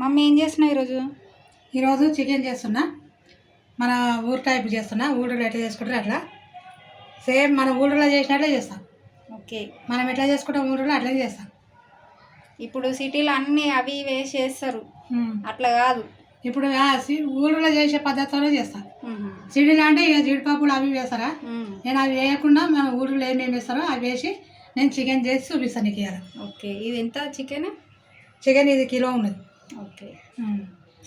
Mummy ఏం చేస్తున్నావు ఈరోజు? ఈరోజు చికెన్ చేస్తున్నా. మన ఊరు టైప్ చేస్తున్నా. ఊళ్ళో ఎట్లా చేసుకుంటారు అట్లా. సేమ్ మన ఊళ్ళో చేసినట్లే చేస్తాం. ఓకే. మనం ఎట్లా చేసుకుంటాం ఊళ్ళో అట్లనే చేస్తాం. ఇప్పుడు సిటీలో అన్నీ అవి వేసి చేస్తారు. అట్లా కాదు. ఇప్పుడు ఊళ్ళో చేసే పద్ధతిలో చేస్తాం. సిడీలు అంటే ఇక జీడిపప్పులు అవి వేస్తారా. నేను అవి వేయకుండా మన ఊళ్ళో ఏమేమి వేస్తారో అవి వేసి నేను చికెన్ చేసి చూపిస్తాను నీకు ఇవాళ ఓకే. ఇది ఎంత చికెన్? చికెన్ ఇది కిలో ఉన్నది. ఓకే.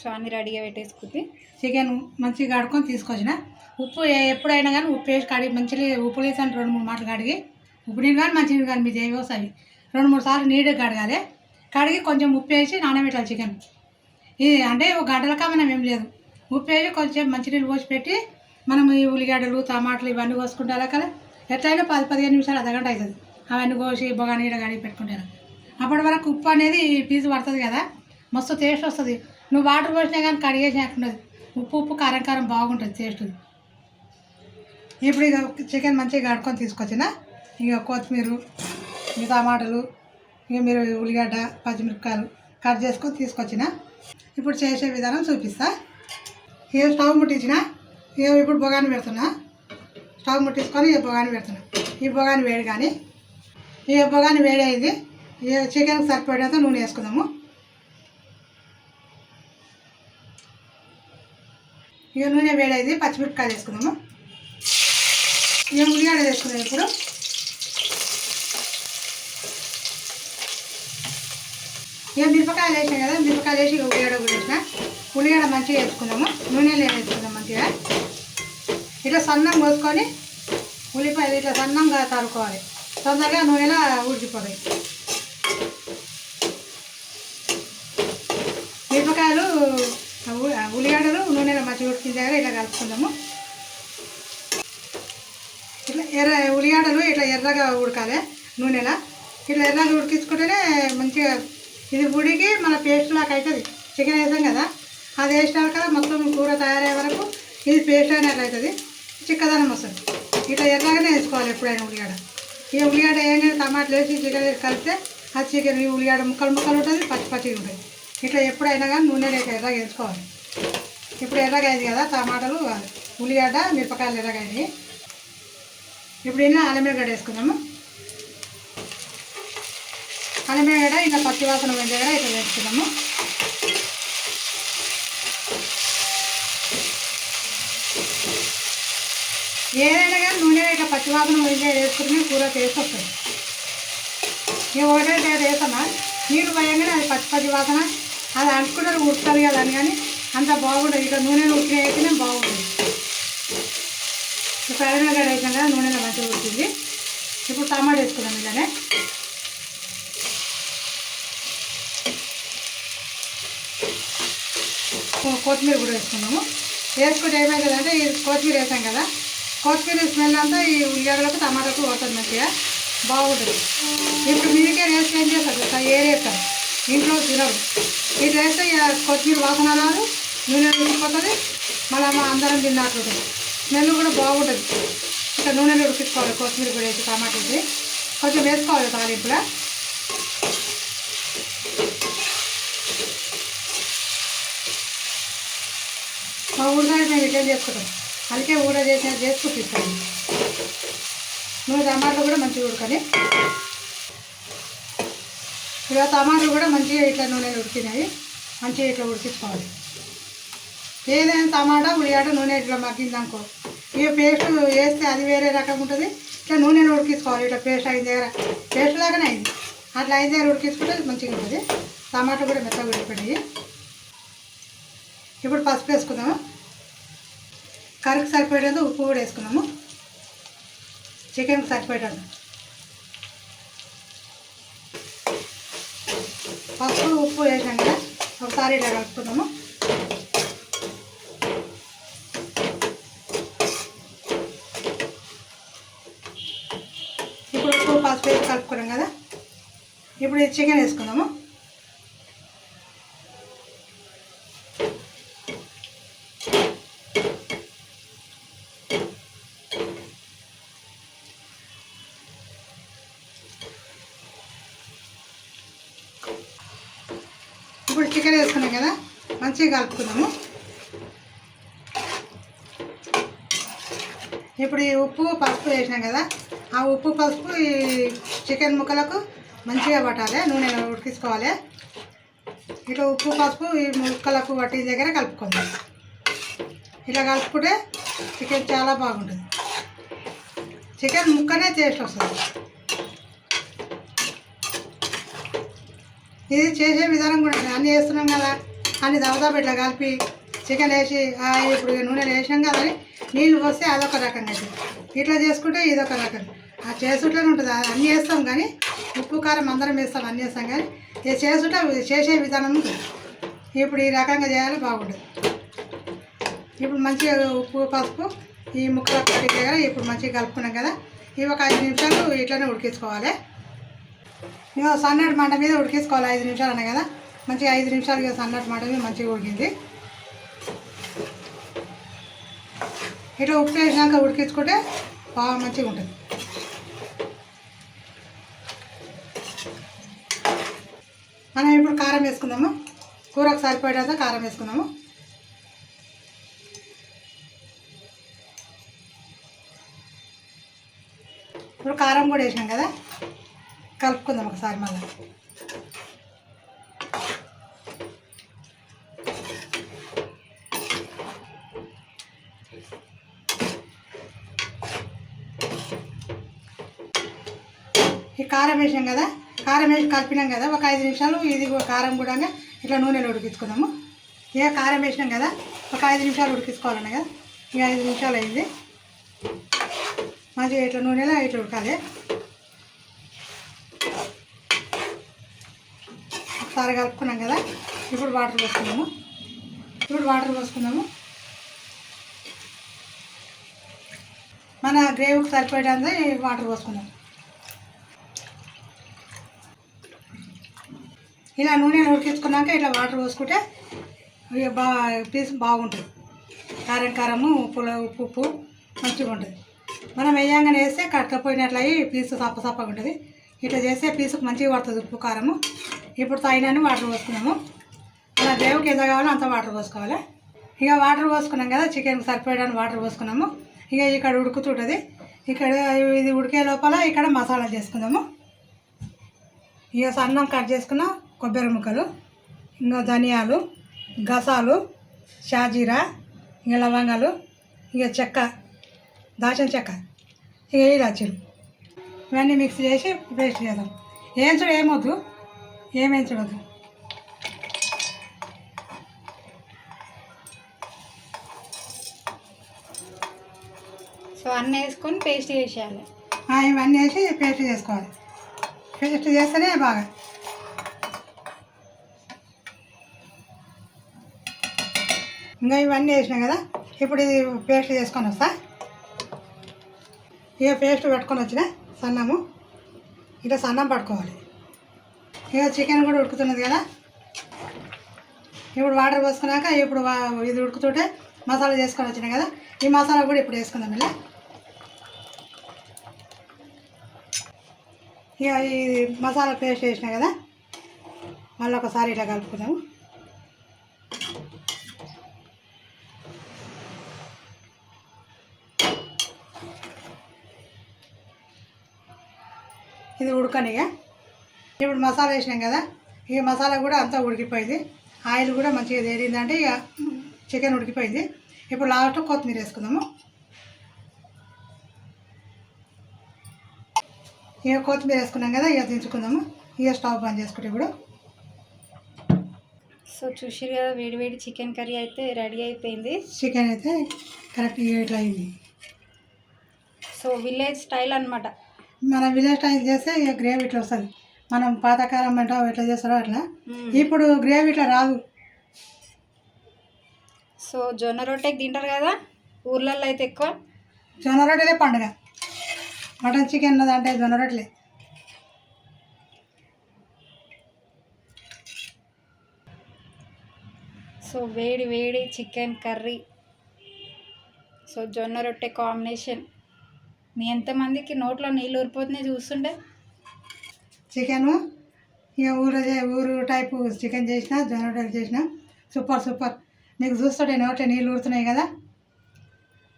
సో అన్ని రెడీగా పెట్టేసుకుంది చికెన్ మంచిగా కడుక్కొని తీసుకొచ్చిన. ఉప్పు ఎప్పుడైనా కానీ ఉప్పు వేసి కడిగి మంచిగా ఉప్పు వేసాను రెండు మూడు మాటలు కడిగి. ఉప్పు నీళ్ళు కానీ మంచి నీళ్ళు కానీ మీరు ఏవి వస్తాయి రెండు మూడు సార్లు నీట్గా కడగాలి. కడిగి కొంచెం ఉప్పు వేసి నానబెట్టాలి చికెన్. ఇది అంటే ఒక గంటల కామనం ఏం లేదు. ఉప్పు వేసి కొంచెం మంచినీళ్ళు పోసి పెట్టి మనం ఈ ఉల్లిగడ్డలు టమాటాలు ఇవన్నీ కోసుకుంటారా కదా? ఎట్లయినా పది పదిహేను నిమిషాలు అర్ధగంట అవుతుంది. అవన్నీ కోసి బొగా నీడ కడిగి పెట్టుకుంటాను. అప్పటి వరకు ఉప్పు అనేది పీసు పడుతుంది కదా? మస్తు టేస్ట్ వస్తుంది. నువ్వు వాటర్ పోసినా కానీ కడిగేసినట్టుండదు ఉప్పు ఉప్పు కారం కారం బాగుంటుంది టేస్ట్ ఇప్పుడు ఇక చికెన్ మంచిగా కడుక్కొని తీసుకొచ్చిన. ఇక కొత్తిమీర ఇక టమాటాలు ఇక మీరు ఉల్లిగడ్డ పచ్చిమిరపకాయలు కట్ చేసుకొని తీసుకొచ్చిన. ఇప్పుడు చేసే విధానం చూపిస్తా. ఏ స్టవ్ ముట్టించిన ఏ ఇప్పుడు బొగాని పెడుతున్నా. స్టవ్ ముట్టించుకొని ఇక బొగాని పెడుతున్నా. ఈ బొగాని వేడి కానీ ఇక బొగాని వేడి అయింది. చికెన్కి సరిపడేంత నూనె వేసుకుందాము. ఇక నూనె వేడైంది పచ్చిమిరపకాయలు వేసుకుందాము. ఇక ఉల్లిగడ్డ వేసుకున్నాం ఇప్పుడు. ఇక మిరపకాయలు వేసాం కదా మిరపకాయలు వేసి ఇక ఉల్లిగడ్డ కూడా వేసిన. ఉల్లిగడ్డ మంచిగా వేసుకుందాము. నూనెలో వేసుకుందాం మంచిగా. ఇట్లా సన్నం పోసుకొని ఉల్లిపాయలు ఇట్లా సన్నంగా తరుకోవాలి తొందరగా నూనెలో ఉడికిపోతాయి మిరపకాయలు ఉ- ఉల్లిగడ్డలు నూనెలో మంచిగా ఉడికిన దగ్గర ఇట్లా కలుపుకుందాము. ఇట్లా ఎర్ర ఉల్లిగడ్డలు ఇట్లా ఎర్రగా ఉడకాలి నూనెలో. ఇట్లా ఎర్రగా ఉడికించుకుంటేనే మంచిగా ఇది ఉడికి మన పేస్ట్ లాగా అవుతుంది చికెన్ వేసాం కదా అది వేసినాక కదా మొత్తం కూర తయారయ్యే వరకు ఇది పేస్ట్ అయినట్లు అవుతుంది చిక్కదనం వస్తుంది. ఇట్లా ఎర్రగానే వేసుకోవాలి ఎప్పుడైనా ఉల్లిగడ్డ. ఈ ఉల్లిగడ్డ ఏంటంటే టమాటాలు వేసి చికెన్ వేసి కలిపితే ఆ చికెన్ ఈ ఉల్లిగడ్డ ముక్కలు ముక్కలు ఉంటుంది పచ్చి పచ్చిగా ఉంటుంది. ఇట్లా ఎప్పుడైనా కానీ నూనె ఎర్రగా వేసుకోవాలి. ఇప్పుడు ఎర్రగాయది కదా టమాటాలు ఉల్లిగడ్డ మిరపకాయలు ఎర్రగా ఇప్పుడు ఇలా అల్లం వేసుకుందాము. అల్లం ఇలా పచ్చి వాసన పోయిన దగ్గర ఇట్లా వేసుకుందాము. ఏదైనా కానీ నూనె ఇట్లా పచ్చి వాసన పోయిన వేసుకుంటే వేసుకుని కూర టేస్ట్ వస్తుంది. ఇక ఒకటే వేస్తామా వేసామా నీళ్ళు భయంగానే అది పచ్చి పచ్చి వాసన అది అంటుకుంటారు ఉడుతుంది కదా అని కానీ అంత బాగుంటుంది ఇక నూనెలో ఉడికిన అయితేనే బాగుంటుంది ఇప్పుడు అల్లం వెల్లిగడ్డ వేసాం కదా నూనెలో మంచిగా ఉడుతుంది ఇప్పుడు టమాటా వేసుకున్నాం ఇలానే. కొత్తిమీర కూడా వేసుకున్నాము. వేసుకుంటే ఏమవుతుందంటే ఈ కొత్తిమీర వేసాం కదా కొత్తిమీర స్మెల్ అంతా ఈ ఉల్లిగడలకు టమాటాకు పోతుంది మంచిగా. బాగుంటుంది. ఇప్పుడు మీకే వేసి ఏం చేస్తారు తెలుసా? ఏరేస్తారు ఇంట్లో తినరు. ఇది వేస్తే కొత్తిమీర వాసన రాదు. నూనె ఉడికిపోతుంది మళ్ళీ అందరం తిన్నట్లుంటుంది స్మెల్ కూడా బాగుంటుంది. ఇట్లా నూనెలో ఉడికించుకోవాలి కొత్తిమీర కూడా వేసి టమాటా వేసి. కొంచెం వేసుకోవాలి తాలింపులో మా ఊరిలో మేము ఇట్లా చేసుకుంటాం. అందుకే ఊర చేసిన చేసి చూపిస్తాను టమాటాలు కూడా మంచిగా ఉడకని ఇలా టమాటాలు కూడా మంచిగా ఇట్లా నూనెలు ఉడికినాయి. మంచిగా ఇట్లా ఉడికించుకోవాలి. ఏదైనా టమాటా ఉల్లిగడ్డ నూనె ఇట్లా మగ్గిందనుకో ఇక పేస్ట్ వేస్తే అది వేరే రకం ఉంటుంది. ఇట్లా నూనెను ఉడికించుకోవాలి. ఇట్లా పేస్ట్ అయిన దగ్గర పేస్ట్ లాగానే అయింది. అట్లా అయిన దగ్గర ఉడికించుకుంటే మంచిగా ఉంటుంది. టమాటా కూడా మెత్తగా ఉడికిపోయి ఇప్పుడు పసుపు వేసుకుందాము. కర్రీకి సరిపోయేది ఉప్పు కూడా వేసుకున్నాము చికెన్కి సరిపోయేటట్టు పసుపు ఉప్పు వేసాం కదా. ఒకసారి ఇలా కలుపుకుందాము. పసుపు వేసి కలుపుకున్నాం కదా? ఇప్పుడు చికెన్ వేసుకుందాము. ఇప్పుడు చికెన్ వేసుకున్నాం కదా? మంచిగా కలుపుకుందాము. ఇప్పుడు ఈ ఉప్పు పసుపు వేసినాం కదా? ఆ ఉప్పు పసుపు ఈ చికెన్ ముక్కలకు మంచిగా పట్టాలి నూనె ఉడికించుకోవాలి. ఇట్లా ఉప్పు పసుపు ఈ ముక్కలకు పట్టిన దగ్గర కలుపుకుందాం. ఇలా కలుపుకుంటే చికెన్ చాలా బాగుంటుంది. చికెన్ ముక్కనే టేస్ట్ వస్తుంది. ఇది చేసే విధానం కూడా అన్నీ వేస్తున్నాం కదా అన్ని దవదాపు ఇట్లా కలిపి చికెన్ వేసి ఇప్పుడు నూనె వేసాం కదా అని నీళ్ళు పోస్తే అదొక రకంగా అవుతుంది ఇట్లా చేసుకుంటే ఇదొక రకం. ఆ చేసుట్లోనే ఉంటుంది. అది అన్నీ వేస్తాం కానీ ఉప్పు కారం అందరం వేస్తాం అన్నీ వేస్తాం కానీ ఇది చేసుట చేసే విధానం ఇప్పుడు ఈ రకంగా చేయాలి బాగుంటుంది. ఇప్పుడు మంచిగా ఉప్పు పసుపు ఈ ముక్కలు కట్టి కదా ఇప్పుడు మంచిగా కలుపుకున్నాం కదా ఇవి ఒక ఐదు నిమిషాలు ఇట్లనే ఉడికించుకోవాలి. ఇక సన్నటి మంట మీద ఉడికించుకోవాలి ఐదు నిమిషాలు అన్న కదా. మంచిగా ఐదు నిమిషాలు ఇక సన్నటి మంట మీద మంచిగా ఉడికింది. ఇట్లా ఉప్పు వేసినాక ఉడికించుకుంటే బాగా మంచిగా ఉంటుంది. మనం ఇప్పుడు కారం వేసుకుందాము. కూరకు సరిపోయేటంత కారం వేసుకుందాము. ఇప్పుడు కారం కూడా వేసినాం కదా. కలుపుకుందాం ఒకసారి మళ్ళీ. ఈ కారం వేసాం కదా. కారం వేసి కలిపినాం కదా ఒక ఐదు నిమిషాలు ఇది కూడా కారం కూడా ఇట్లా నూనెలో ఉడికించుకుందాము ఇక కారం వేసినాం కదా ఒక ఐదు నిమిషాలు ఉడికించుకోవాలన్న కదా ఇక ఐదు నిమిషాలు అయింది. మంచిగా ఇట్లా నూనెలో ఇట్లా ఉడకాలి. ఒకసారి కలుపుకున్నాం కదా ఇప్పుడు వాటర్ పోసుకున్నాము. ఇప్పుడు వాటర్ పోసుకుందాము మన గ్రేవ్కి సరిపోయేటంతా వాటర్ పోసుకుందాం ఇలా నూనె ఉడికించుకున్నాక ఇట్లా వాటర్ పోసుకుంటే బా పీస్ బాగుంటుంది. కారం కారము ఉప్పుల ఉప్పు ఉప్పు మంచిగా ఉంటుంది. మనం వేయంగానే వేస్తే కట్టకపోయినట్లు అయ్యి పీసు సప్ప సప్పగా ఉంటుంది. ఇట్లా చేస్తే పీసుకు మంచిగా పడుతుంది ఉప్పు కారము. ఇప్పుడు తగినన్ని వాటర్ పోసుకున్నాము. అలా దేవుకి ఎంత కావాలో అంత వాటర్ పోసుకోవాలి. ఇక వాటర్ పోసుకున్నాం కదా చికెన్కి సరిపోయడానికి వాటర్ పోసుకున్నాము. ఇక ఇక్కడ ఉడుకుతుంటుంది. ఇక్కడ ఇది ఉడికే లోపల ఇక్కడ మసాలా చేసుకుందాము. ఇక సన్నం కట్ చేసుకున్నాం. కొబ్బరి ముక్కలు ఇంకా ధనియాలు గసాలు షాజీరా ఇంకా లవంగాలు ఇక చెక్క దాచిన చెక్క ఇక ఇలాచీలు. ఇవన్నీ మిక్స్ చేసి పేస్ట్ చేద్దాం. వేయించడం ఏమొద్దు? ఏం వేయించవద్దు సో అన్నీ వేసుకొని పేస్ట్ చేసేయాలి. ఇవన్నీ వేసి పేస్ట్ చేసుకోవాలి. పేస్ట్ చేస్తేనే బాగా ఇంకా ఇవన్నీ వేసినాం కదా ఇప్పుడు ఇది పేస్ట్ చేసుకొని వస్తా. ఇక పేస్ట్ పెట్టుకొని వచ్చిన సన్నము. ఇట్లా సన్నం పట్టుకోవాలి. ఇక చికెన్ కూడా ఉడుకుతున్నది కదా. ఇప్పుడు వాటర్ పోసుకున్నాక ఇప్పుడు వా- ఇది ఉడుకుతుంటే మసాలా చేసుకొని వచ్చినాం కదా. ఈ మసాలా కూడా ఇప్పుడు వేసుకుందాం ఇలా. ఇక ఈ మసాలా పేస్ట్ వేసినా కదా మళ్ళీ ఒకసారి ఇట్లా కలుపుకుందాము. ఇది ఉడకనిగా ఇప్పుడు మసాలా వేసినాం కదా ఇక మసాలా కూడా అంతా ఉడికిపోయింది. ఆయిల్ కూడా మంచిగా తేలిందంటే ఇక చికెన్ ఉడికిపోయింది. ఇప్పుడు లాస్ట్ కొత్తిమీర వేసుకుందాము. ఇక కొత్తిమీర వేసుకున్నాం కదా ఇక దించుకుందాము. ఇక స్టవ్ బంద్ చేసుకుంటే ఇప్పుడు. సో చూసిరు కదా వేడి వేడి చికెన్ కర్రీ అయితే రెడీ అయిపోయింది. చికెన్ అయితే కరెక్ట్ ఇట్లా అయింది. సో విలేజ్ స్టైల్ అన్నమాట. మన విలేజ్ స్టైల్ చేస్తే ఇక గ్రేవీ ఇట్లా వస్తుంది. మనం పాతకాలం అంటే ఎట్లా చేస్తారో అట్లా. ఇప్పుడు గ్రేవీ ఇట్లా రాదు. సో జొన్న రొట్టెకి తింటారు కదా ఊర్లలో అయితే ఎక్కువ? జొన్న రొట్టెలే పండుగ. మటన్ చికెన్ అంటే జొన్న రొట్టెలే. సో వేడి వేడి చికెన్ కర్రీ. సో జొన్న రొట్టె కాంబినేషన్. మీ ఎంతమందికి నోట్లో నీళ్ళు ఊరిపోతున్నాయి చూస్తుంటే? చికెను? ఇక ఊరు ఊరు టైపు చికెన్ చేసిన జొన్న రొట్టెలు చేసిన సూపర్ సూపర్. మీకు చూస్తుంటే నోట్లో నీళ్ళు ఊరుతున్నాయి కదా?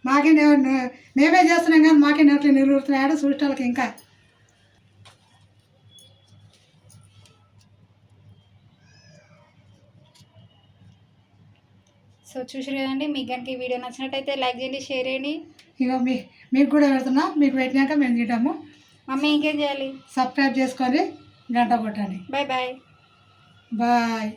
మాకే మేమే చేస్తున్నాం కానీ మాకే నోట్లో నీళ్ళు ఊరుతున్నాయి. ఆడ చూసేటోళ్ళకి ఇంకా. సో చూసారు కదండి మీకు కనుక ఈ వీడియో నచ్చినట్టయితే లైక్ చేయండి షేర్ చేయండి. ఇక మీ మీకు కూడా పెడుతున్నా. మీకు పెట్టినాక మేము తింటాము. మమ్మీ ఇంకేం చేయాలి? సబ్స్క్రైబ్ చేసుకొని గంట కొట్టండి. Bye bye. బాయ్.